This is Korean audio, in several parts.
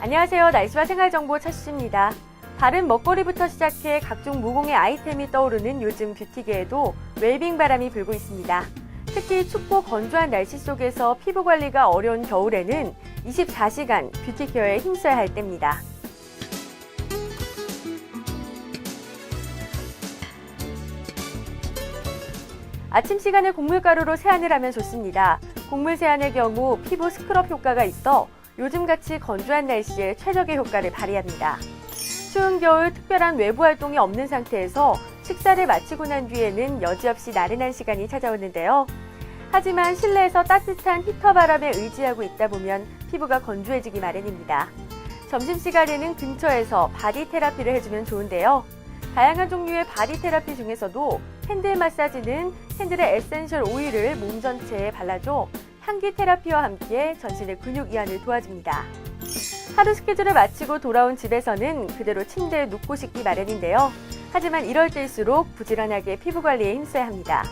안녕하세요. 날씨와 생활정보 차수입니다. 다른 먹거리부터 시작해 각종 무공의 아이템이 떠오르는 요즘 뷰티계에도 웰빙 바람이 불고 있습니다. 특히 춥고 건조한 날씨 속에서 피부 관리가 어려운 겨울에는 24시간 뷰티 케어에 힘써야 할 때입니다. 아침 시간에 곡물가루로 세안을 하면 좋습니다. 곡물 세안의 경우 피부 스크럽 효과가 있어 요즘같이 건조한 날씨에 최적의 효과를 발휘합니다. 추운 겨울 특별한 외부 활동이 없는 상태에서 식사를 마치고 난 뒤에는 여지없이 나른한 시간이 찾아오는데요. 하지만 실내에서 따뜻한 히터 바람에 의지하고 있다 보면 피부가 건조해지기 마련입니다. 점심시간에는 근처에서 바디 테라피를 해주면 좋은데요. 다양한 종류의 바디 테라피 중에서도 핸들 마사지는 핸들의 에센셜 오일을 몸 전체에 발라줘 향기 테라피와 함께 전신의 근육 이완을 도와줍니다. 하루 스케줄을 마치고 돌아온 집에서는 그대로 침대에 눕고 싶기 마련인데요. 하지만 이럴 때일수록 부지런하게 피부 관리에 힘써야 합니다.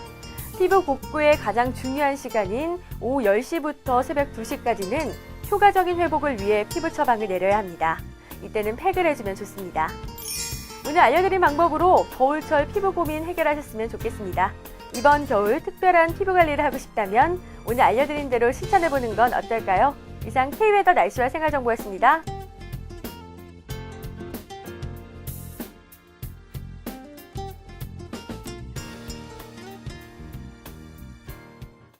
피부 복구의 가장 중요한 시간인 오후 10시부터 새벽 2시까지는 효과적인 회복을 위해 피부 처방을 내려야 합니다. 이때는 팩을 해주면 좋습니다. 오늘 알려드린 방법으로 겨울철 피부 고민 해결하셨으면 좋겠습니다. 이번 겨울 특별한 피부 관리를 하고 싶다면 오늘 알려드린 대로 실천해보는 건 어떨까요? 이상 K웨더 날씨와 생활정보였습니다.